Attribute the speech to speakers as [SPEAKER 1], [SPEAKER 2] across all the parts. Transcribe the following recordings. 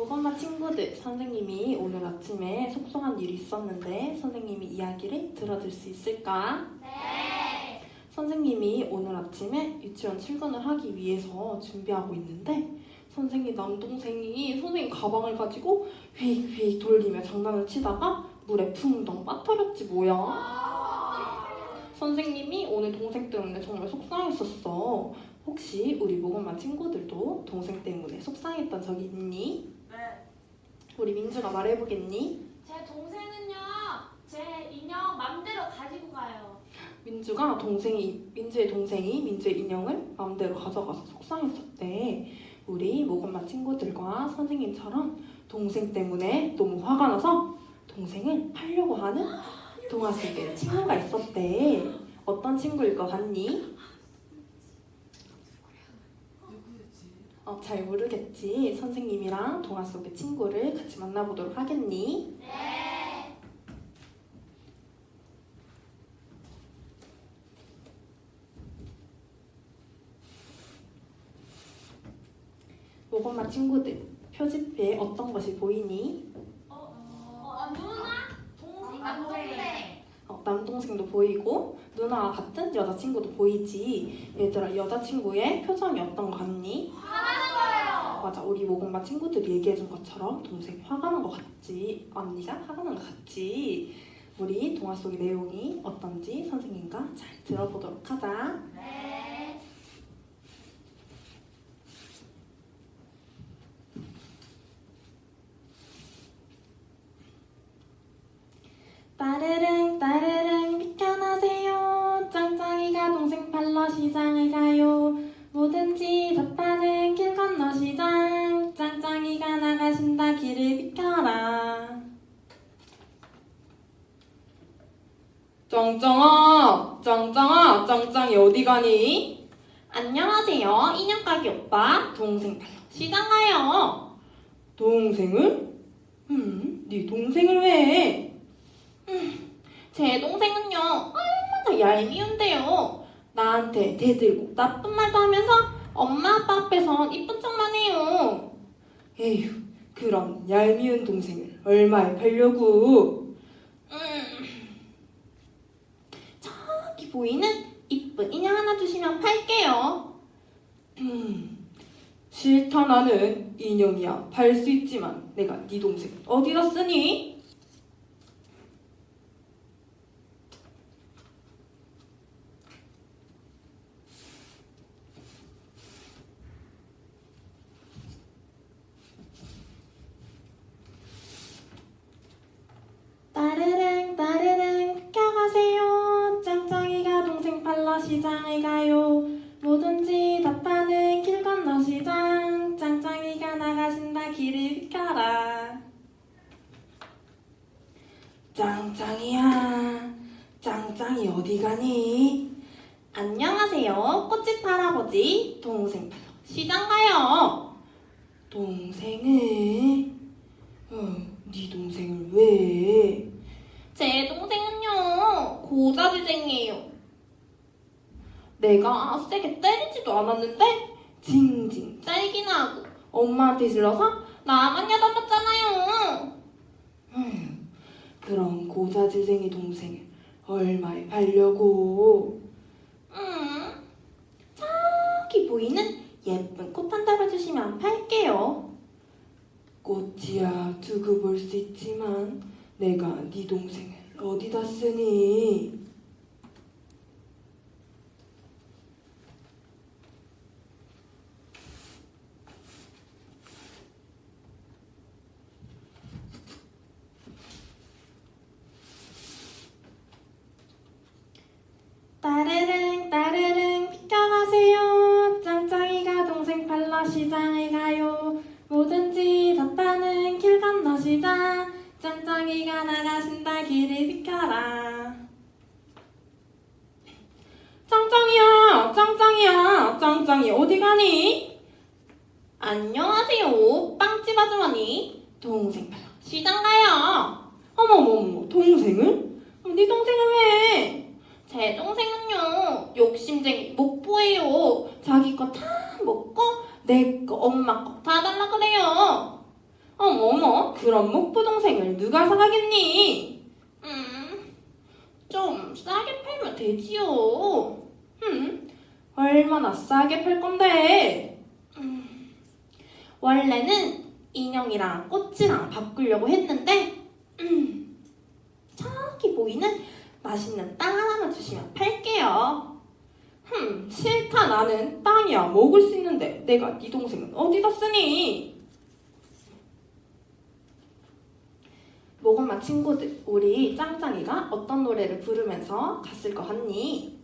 [SPEAKER 1] 모건마 친구들, 선생님이 오늘 아침에 속상한 일이 있었는데 선생님이 이야기를 들어줄 수 있을까?
[SPEAKER 2] 네.
[SPEAKER 1] 선생님이 오늘 아침에 유치원 출근을 하기 위해서 준비하고 있는데 선생님 남동생이 선생님 가방을 가지고 휙휙 돌리며 장난을 치다가 물에 붕덩 빠뜨렸지 뭐야. 선생님이 오늘 동생 때문에 정말 속상했었어. 혹시 우리 모건마 친구들도 동생 때문에 속상했던 적이 있니?
[SPEAKER 2] 네.
[SPEAKER 1] 우리 민주가 말해보겠니?
[SPEAKER 2] 제 동생은요, 제 인형 맘대로 가지고 가요.
[SPEAKER 1] 민주가 동생이 민주의 동생이 민주의 인형을 마음대로 가져가서 속상했었대. 우리 모건마 친구들과 선생님처럼 동생 때문에 너무 화가 나서 동생을 팔려고 하는 동화 속에 친구가 있었대. 어떤 친구일 것 같니? 어, 잘 모르겠지. 선생님이랑 동화 속의 친구를 같이 만나보도록 하겠니?
[SPEAKER 2] 네.
[SPEAKER 1] 모건마 친구들, 표지표에 어떤 것이 보이니?
[SPEAKER 2] 어, 어, 누나? 동생? 남동생.
[SPEAKER 1] 어, 남동생도 보이고 누나와 같은 여자친구도 보이지. 얘들아, 여자친구의 표정이 어떤 거 같니?
[SPEAKER 2] 거예요.
[SPEAKER 1] 맞아, 우리 모건마 친구들이 얘기해준 것처럼 동생이 화가 난 것 같지. 언니가 화가 난 것 같지. 우리 동화 속의 내용이 어떤지 선생님과 잘 들어보도록 하자.
[SPEAKER 2] 네.
[SPEAKER 1] 가니? 안녕하세요 인형가게 오빠 동생 팔러 시장 가요 동생을? 음, 네 동생을 왜? 제 동생은요 얼마나 얄미운데요 나한테 대들고 나쁜 말도 하면서 엄마 아빠 앞에선 이쁜 척만 해요 에휴 그런 얄미운 동생을 얼마에 팔려고 음, 저기 보이는 이쁜 인형 하나 주시면 팔게요 음, 싫다 나는 인형이야 팔 수 있지만 내가 네 동생 어디다 쓰니? 길을 비켜라 짱짱이야 짱짱이 어디 가니? 안녕하세요 꽃집 할아버지 동생 팔러 시장 가요 동생을 어, 네 동생을 왜? 제 동생은요 고자질쟁이에요. 내가 세게 때리지도 않았는데 징징 짤기나 하고 엄마한테 질러서 나만 야단맞잖아요. 음, 그런 고자질쟁이 동생을 얼마에 팔려고? 음, 저기 보이는 예쁜 꽃한 달을 주시면 팔게요. 꽃이야 두고 볼 수 있지만 내가 네 동생을 어디다 쓰니? 짱짱이 어디 가니? 안녕하세요 빵집 아주머니 동생 팔러 시장 가요 어머머머 동생을? 네 동생을 왜? 제 동생은요 욕심쟁이 목보예요 자기 거 다 먹고 내 거 엄마 거 다 달라 그래요 어머머, 그런 목부 동생을 누가 사가겠니? 음, 좀 싸게 팔면 되지요. 음, 얼마나 싸게 팔 건데? 음, 원래는 인형이랑 꽃이랑 바꾸려고 했는데, 음, 저기 보이는 맛있는 땅 하나만 주시면 팔게요. 흠, 싫다 나는 땅이야 먹을 수 있는데 내가 네 동생은 어디다 쓰니? 모건마 친구들, 우리 짱짱이가 어떤 노래를 부르면서 갔을 것 같니?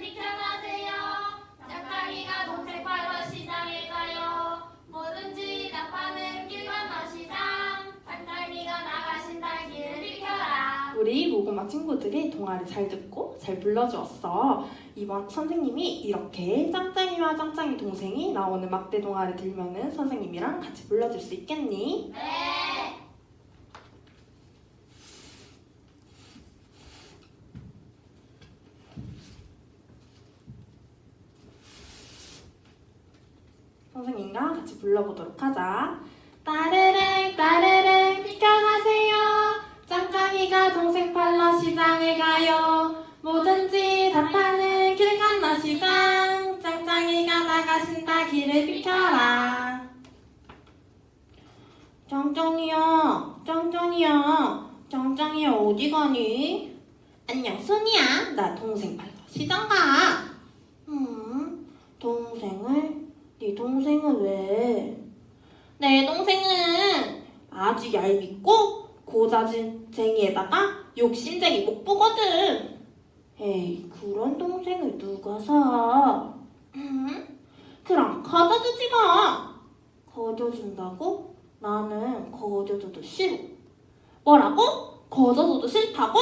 [SPEAKER 2] 비켜나세요. 시장에 가요? 뭐든지 길 시장 나가신다 길을 비켜라.
[SPEAKER 1] 우리 모건마 친구들이 동화를 잘 듣고 잘 불러주었어. 이번 선생님이 이렇게 짱짱이와 짱짱이 동생이 나오는 막대 동화를 들면은 선생님이랑 같이 불러줄 수 있겠니?
[SPEAKER 2] 네
[SPEAKER 1] 선생님과 같이 불러보도록 하자. 따르릉 따르릉 비켜가세요. 짱짱이가 동생 팔러 시장에 가요. 뭐든지 다 파는 길 건너 시장. 짱짱이가 나가신다 길을 비켜라. 짱짱이야, 짱짱이야, 짱짱이야 어디 가니? 안녕 순이야, 나 동생 팔러 시장 가. 음, 동생을 네 동생은 왜? 내 동생은 아주 얄밉고 고자질쟁이에다가 욕심쟁이 목보거든. 에이 그런 동생을 누가 사? 음? 그럼 거저주지 마. 거저준다고? 나는 거저줘도 싫어. 뭐라고? 거저줘도 싫다고?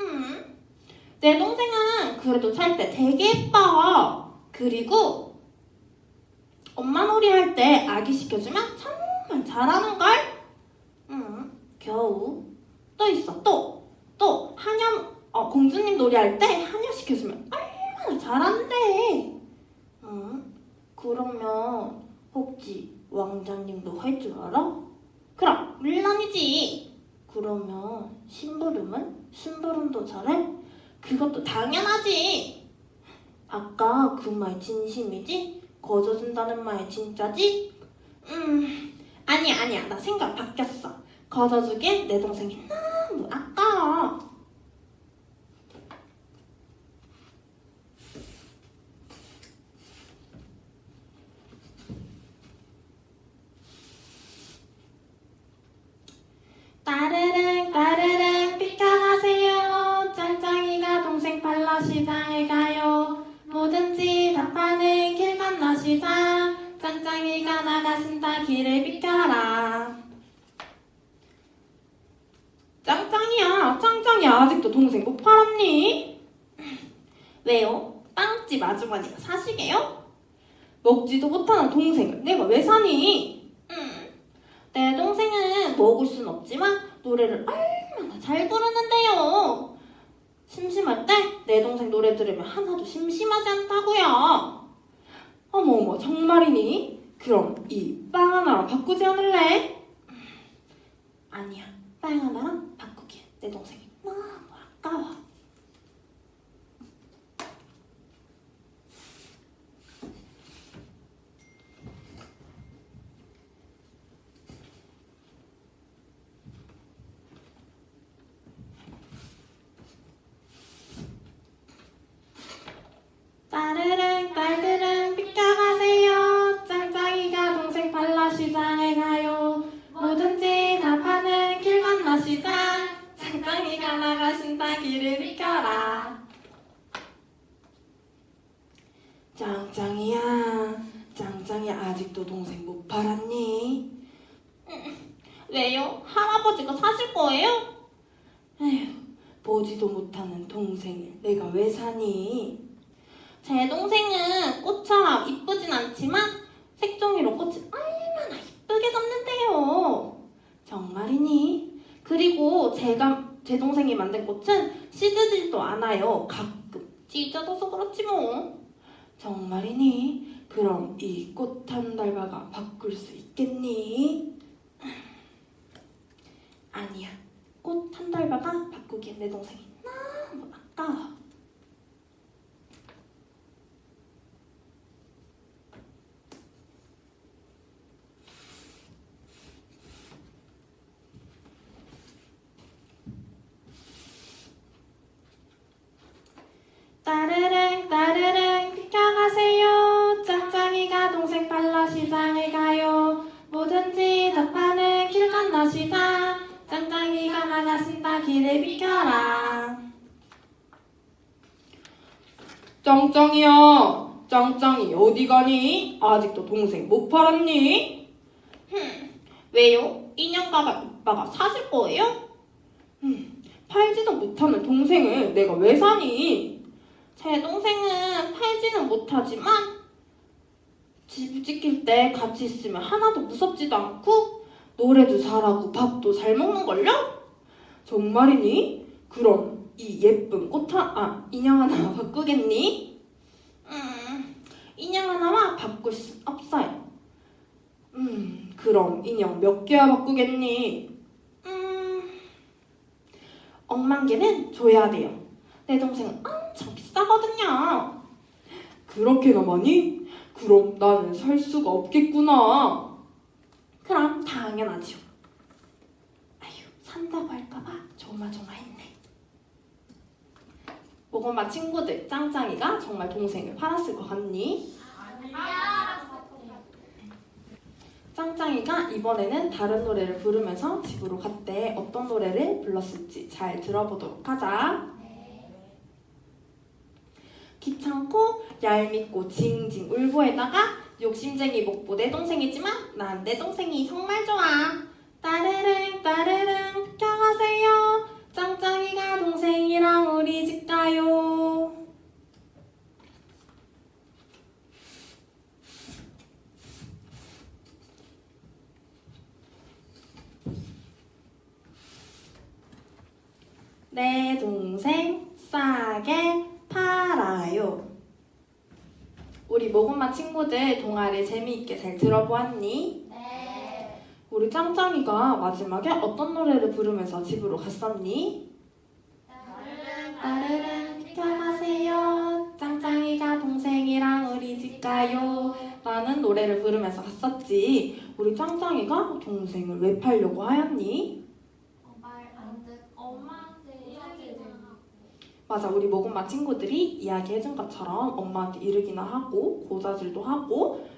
[SPEAKER 1] 음. 내 동생은 그래도 살 때 되게 예뻐. 그리고 엄마 놀이 할 때 아기 시켜주면 정말 잘하는걸? 응, 겨우. 또 있어, 또. 또, 한여, 어, 공주님 놀이 할 때 한여 시켜주면 얼마나 잘하는데. 응, 그러면 혹시 왕자님도 할 줄 알아? 그럼, 물론이지. 그러면 심부름은? 심부름도 잘해? 그것도 당연하지. 아까 그 말 진심이지? 거저준다는 말 진짜지? 음, 아니야, 아니야. 나 생각 바뀌었어. 거저주기엔 내 동생이 너무 아까워. 아직도 동생 못 팔았니? 왜요? 빵집 아주머니가 사시게요? 먹지도 못하는 동생을 내가 왜 사니? 음, 내 동생은 먹을 순 없지만 노래를 얼마나 잘 부르는데요 심심할 때 내 동생 노래 들으면 하나도 심심하지 않다고요. 어머 어머 정말이니? 그럼 이 빵 하나랑 바꾸지 않을래? 음, 아니야 빵 하나랑 바꾸기엔 내 동생이 보지도 못하는 동생을 내가 왜 사니? 제 동생은 꽃처럼 이쁘진 않지만 색종이로 꽃을 얼마나 이쁘게 접는데요. 정말이니? 그리고 제가 제 동생이 만든 꽃은 시드지도 않아요. 가끔 찢어져서 그렇지 뭐. 정말이니? 그럼 이 꽃 한 달바가 바꿀 수 있겠니? 아니야. 꽃 한 달바가 바꾸기엔 내 동생이 너무 짱짱이야 짱짱이 어디 가니? 아직도 동생 못 팔았니? 흠 왜요? 인형가가 오빠가 사실 거예요? 흠 팔지도 못하는 동생을 내가 왜 사니? 제 동생은 팔지는 못하지만 집 지킬 때 같이 있으면 하나도 무섭지도 않고 노래도 잘하고 밥도 잘 먹는걸요? 정말이니? 그럼 이 예쁜 꽃 하, 아, 인형 하나 바꾸겠니? 음, 인형 하나만 바꿀 순 없어요. 음, 그럼 인형 몇 개야 바꾸겠니? 음, 억만 개는 줘야 돼요. 내 동생은 엄청 비싸거든요. 그렇게나 많이? 그럼 나는 살 수가 없겠구나. 그럼 당연하죠. 아휴, 산다고 할까봐 조마조마했네. 모건마 친구들, 짱짱이가 정말 동생을 팔았을 것 같니?
[SPEAKER 2] 아니야.
[SPEAKER 1] 짱짱이가 이번에는 다른 노래를 부르면서 집으로 갔대. 어떤 노래를 불렀을지 잘 들어보도록 하자. 귀찮고 얄밉고 징징 울보에다가 욕심쟁이 목보 내 동생이지만 난 내 동생이 정말 좋아. 따르릉 따르릉 비켜가세요. 짱짱이가 동생이랑 우리 집 가요. 내 동생 싸게 팔아요. 모금마 친구들 동화를 재미있게 잘 들어보았니?
[SPEAKER 2] 네.
[SPEAKER 1] 우리 짱짱이가 마지막에 어떤 노래를 부르면서 집으로 갔었니? 따르릉 비켜가세요. 짱짱이가 동생이랑 우리 집 가요. 라는 노래를 부르면서 갔었지. 우리 짱짱이가 동생을 왜 팔려고 하였니?
[SPEAKER 2] 말안 듣. 엄마한테 이야기를 하고.
[SPEAKER 1] 맞아, 우리 모금마 친구들이 이야기해준 것처럼 엄마한테 이르기나 하고 고자질도 하고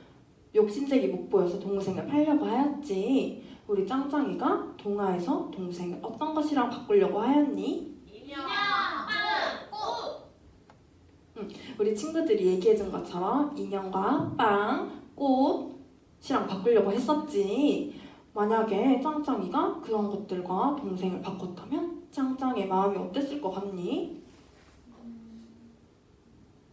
[SPEAKER 1] 욕심쟁이 못 보여서 동생을 팔려고 하였지. 우리 짱짱이가 동화에서 동생을 어떤 것이랑 바꾸려고 하였니?
[SPEAKER 2] 인형, 빵, 꽃.
[SPEAKER 1] 우리 친구들이 얘기해준 것처럼 인형과 빵, 꽃이랑 바꾸려고 했었지. 만약에 짱짱이가 그런 것들과 동생을 바꿨다면 짱짱의 마음이 어땠을 것 같니?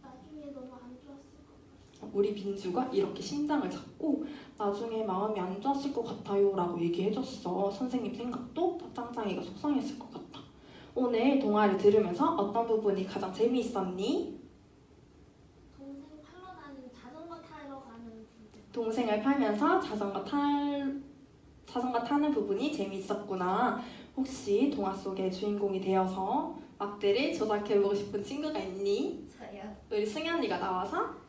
[SPEAKER 2] 나중에 너무 안 좋았을 것
[SPEAKER 1] 우리 민주가 이렇게 심장을 잡고 나중에 마음이 안 좋았을 것 같아요 라고 얘기해줬어. 선생님 생각도 짱짱이가 속상했을 것 같아. 오늘 동화를 들으면서 어떤 부분이 가장 재미있었니?
[SPEAKER 2] 동생 팔러 다니는 자전거 타러 가는 분.
[SPEAKER 1] 동생을 팔면서 자전거 탈 자전거 타는 부분이 재미있었구나. 혹시 동화 속의 주인공이 되어서 막대를 조작해보고 싶은 친구가 있니?
[SPEAKER 2] 저요.
[SPEAKER 1] 우리 승현이가 나와서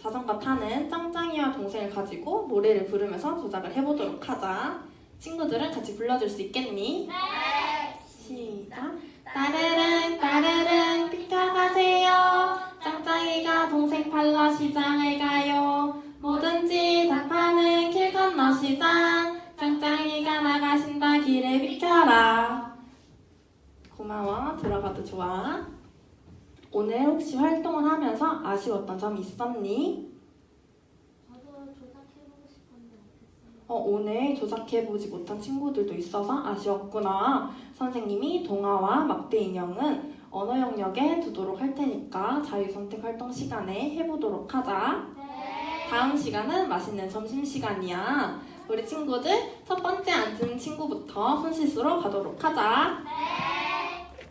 [SPEAKER 1] 자전거 타는 짱짱이와 동생을 가지고 노래를 부르면서 조작을 해보도록 하자. 친구들은 같이 불러줄 수 있겠니?
[SPEAKER 2] 네.
[SPEAKER 1] 시작. 따르릉 따르릉 비켜가세요. 짱짱이가 동생 팔러 시장을 가요. 뭐든지 다 파는 길 건너 시장. 짱짱이가 나가신다 길을 비켜라. 고마워. 들어가도 좋아. 오늘 혹시 활동을 하면서 아쉬웠던 점 있었니?
[SPEAKER 2] 저도 조작해보고 싶었는데 못했어요.
[SPEAKER 1] 어, 오늘 조작해보지 못한 친구들도 있어서 아쉬웠구나. 선생님이 동화와 막대 인형은 언어 영역에 두도록 할 테니까 자유 선택 활동 시간에 해보도록 하자.
[SPEAKER 2] 네.
[SPEAKER 1] 다음 시간은 맛있는 점심 시간이야. 우리 친구들 첫 번째 앉은 친구부터 손실수로 가도록 하자.
[SPEAKER 2] 네.